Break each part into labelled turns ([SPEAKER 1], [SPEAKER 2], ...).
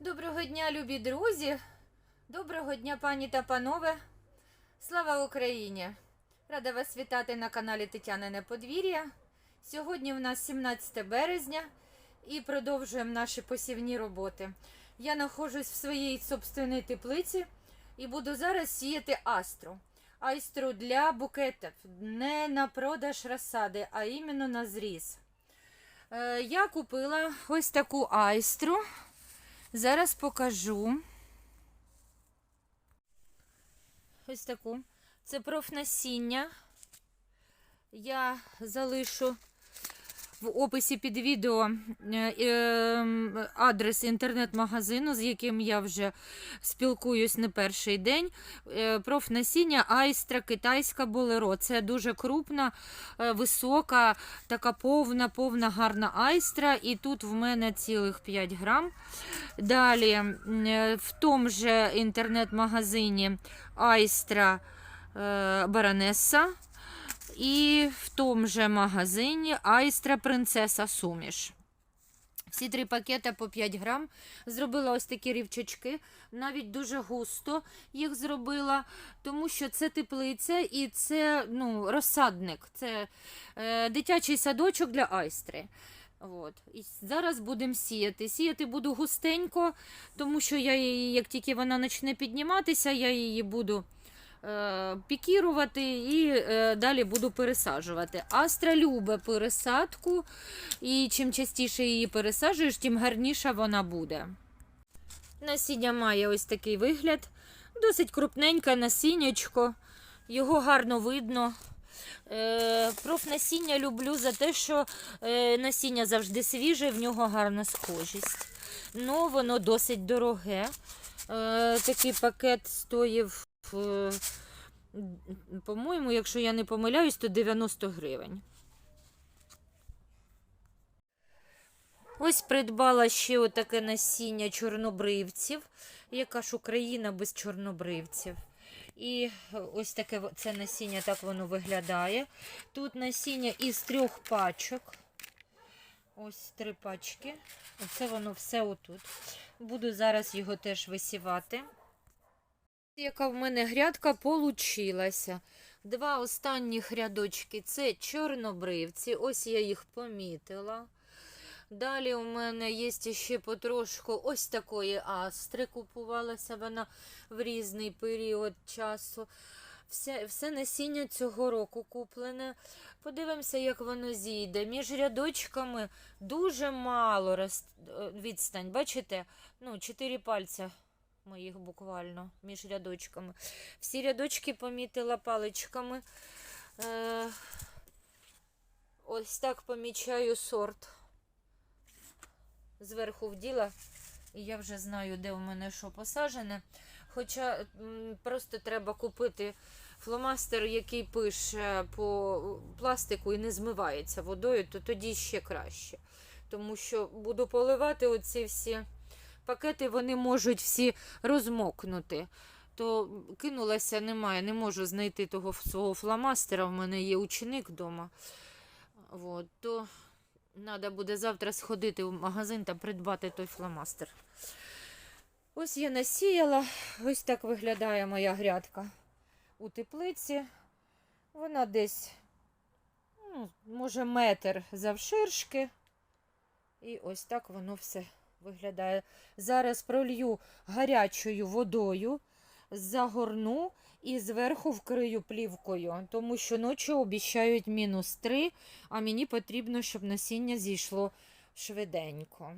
[SPEAKER 1] Доброго дня, любі друзі! Доброго дня, пані та панове! Слава Україні! Рада вас вітати на каналі Тетянине Подвір'я. Сьогодні в нас 17 березня і продовжуємо наші посівні роботи. Я знаходжусь в своїй собственній теплиці і буду зараз сіяти астру. Айстру для букетів, не на продаж розсади, а іменно на зріз. Е, Я купила ось таку айстру. Зараз покажу. Ось таку. Це профнасіння. Я залишу в описі під відео е, е, адрес інтернет-магазину, з яким я вже спілкуюсь не перший день. Е, Профнасіння Айстра китайська болеро. Це дуже крупна, е, висока, така повна, повна гарна айстра. І тут в мене цілих 5 грам. Далі в тому же інтернет-магазині Айстра Баронеса. І в тому же магазині Айстра Принцеса Суміш. Всі три пакети по 5 грам. Зробила ось такі рівчачки. Навіть дуже густо їх зробила, тому що це теплиця і це ну, розсадник. Це е, дитячий садочок для айстри. От. І зараз будемо сіяти. Сіяти буду густенько, тому що я її, як тільки вона почне підніматися, я її буду пікірувати і е, далі буду пересаджувати. Астра любить пересадку, і чим частіше її пересаджуєш, тим гарніша вона буде. Насіння має ось такий вигляд. Досить крупненьке насіннячко, його гарно видно. Е, профнасіння люблю за те, що е, насіння завжди свіже, в нього гарна схожість. Ну, воно досить дороге. Е, такий пакет стоїв, е, по-моєму, якщо я не помиляюсь, то 90 гривень. Ось придбала ще отаке насіння чорнобривців. Яка ж Україна без чорнобривців? І ось таке це насіння, так воно виглядає. Тут насіння із трьох пачок. Ось три пачки. Оце воно все отут. Буду зараз його теж висівати. Яка в мене грядка получилася. Два останніх рядочки це чорнобривці. Ось я їх помітила. Далі у мене є ще потрошку ось такої астри. Купувалася вона в різний період часу. Все, все насіння цього року куплене. Подивимося, як воно зійде. Між рядочками дуже мало відстань. Бачите? Ну, чотири пальця моїх буквально між рядочками. Всі рядочки помітила паличками. Е... Ось так помічаю сорт. Зверху вділа, і я вже знаю, де у мене що посаджене. Хоча просто треба купити фломастер, який пише по пластику і не змивається водою, то тоді ще краще. Тому що буду поливати оці всі пакети, вони можуть всі розмокнути. То кинулася, немає, не можу знайти того свого фломастера. В мене є ученик вдома. От, то треба буде завтра сходити в магазин та придбати той фломастер. Ось я насіяла, ось так виглядає моя грядка у теплиці. Вона десь, ну, може, метр завширшки. І ось так воно все виглядає. Зараз пролью гарячою водою, загорну і зверху вкрию плівкою, тому що ночі обіцяють мінус 3, а мені потрібно, щоб насіння зійшло швиденько.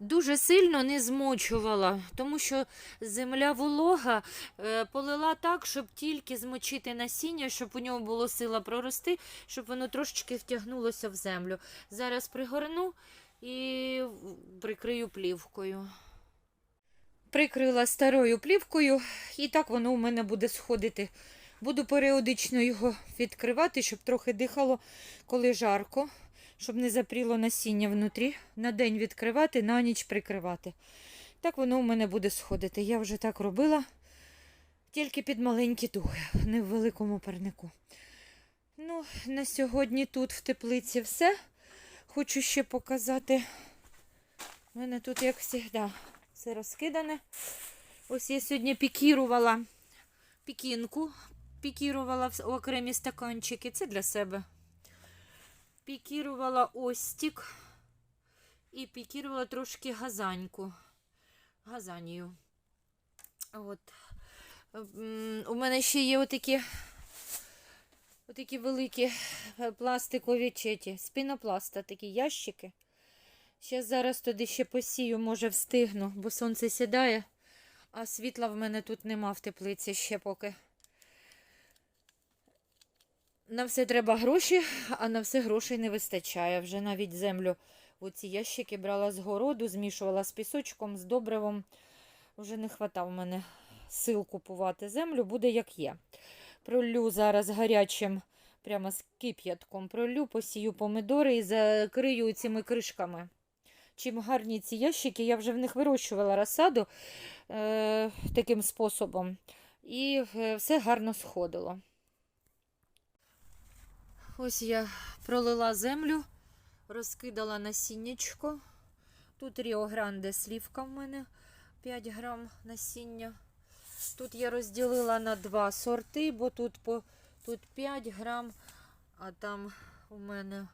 [SPEAKER 1] Дуже сильно не змочувала, тому що земля волога е, полила так, щоб тільки змочити насіння, щоб у нього було сила прорости, щоб воно трошечки втягнулося в землю. Зараз пригорну і прикрию плівкою. Прикрила старою плівкою, і так воно у мене буде сходити. Буду періодично його відкривати, щоб трохи дихало, коли жарко, щоб не запріло насіння внутрі. На день відкривати, на ніч прикривати. Так воно у мене буде сходити. Я вже так робила, тільки під маленькі дуги, не в великому парнику. Ну, на сьогодні тут в теплиці все. Хочу ще показати У мене тут, як завжди, все розкидане. Ось я сьогодні пікірувала пікінку, пікірувала в окремі стаканчики. Це для себе. Пікірувала остік і пікірувала трошки газаньку. Газанію. От. У мене ще є отакі, отакі великі е, пластикові четі, спінопласта, такі ящики. Ще зараз туди ще посію, може встигну, бо сонце сідає, а світла в мене тут нема в теплиці ще поки. На все треба гроші, а на все грошей не вистачає. Вже навіть землю у ці ящики брала з городу, змішувала з пісочком, з добривом. Вже не хватав мене сил купувати землю, буде як є. Пролю зараз гарячим, прямо з кип'ятком пролю, посію помидори і закрию цими кришками. Чим гарні ці ящики, я вже в них вирощувала розсаду е, таким способом. І е, все гарно сходило. Ось я пролила землю, розкидала насіннячко. Тут Ріо Гранде слівка в мене 5 грам насіння. Тут я розділила на два сорти, бо тут по тут 5 грам, а там у мене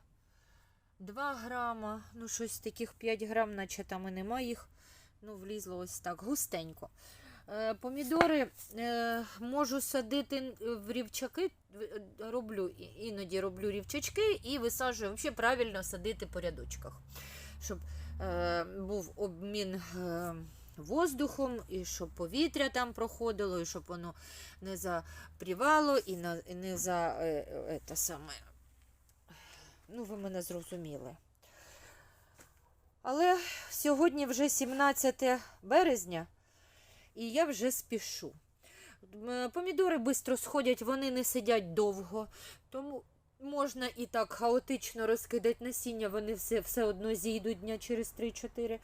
[SPEAKER 1] 2 грама. Ну, щось таких 5 грам, наче там і нема їх. Ну, влізло ось так, густенько. Е, помідори е, можу садити в рівчаки, роблю, іноді роблю рівчачки і висаджую. Взагалі правильно садити по рядочках, щоб е, був обмін е, воздухом, і щоб повітря там проходило, і щоб воно не запрівало і не за е, е, саме. Ну, ви мене зрозуміли. Але сьогодні вже 17 березня, і я вже спішу. Помідори швидко сходять, вони не сидять довго, тому можна і так хаотично розкидати насіння, вони все, все одно зійдуть дня через 3-4.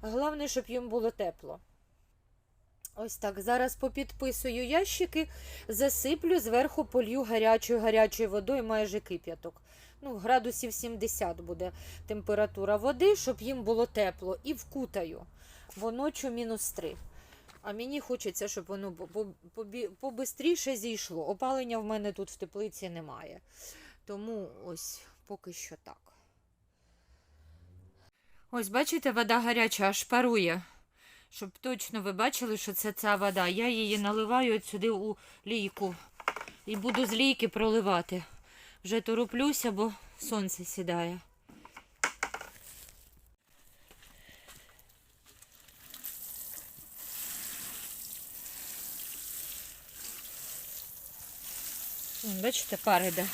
[SPEAKER 1] Головне, щоб їм було тепло. Ось так. Зараз попідписую ящики, засиплю, зверху полью гарячою гарячою водою, майже кип'яток. Ну, градусів 70 буде температура води, щоб їм було тепло. І вкутаю, бо мінус 3. А мені хочеться, щоб воно по- по- побистріше зійшло. Опалення в мене тут в теплиці немає. Тому ось поки що так. Ось, бачите, вода гаряча аж парує. Щоб точно ви бачили, що це ця вода. Я її наливаю сюди у лійку. І буду з лійки проливати. Вже тороплюся, бо сонце сідає. Бачите, пар іде.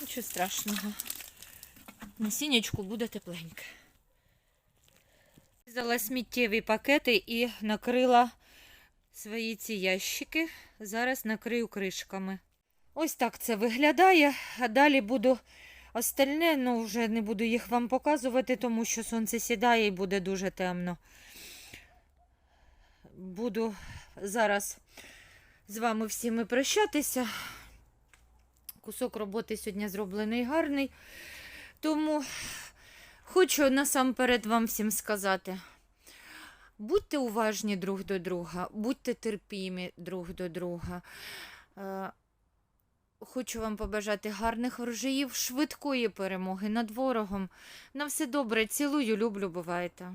[SPEAKER 1] Нічого страшного. Насіннячку буде тепленьке. Взяла сміттєві пакети і накрила свої ці ящики. Зараз накрию кришками. Ось так це виглядає. А далі буду остальне, ну вже не буду їх вам показувати, тому що сонце сідає і буде дуже темно. Буду зараз з вами всіми прощатися. Кусок роботи сьогодні зроблений гарний. Тому хочу насамперед вам всім сказати. Будьте уважні друг до друга, будьте терпімі друг до друга. Е, Хочу вам побажати гарних врожаїв, швидкої перемоги над ворогом. На все добре, цілую, люблю, бувайте.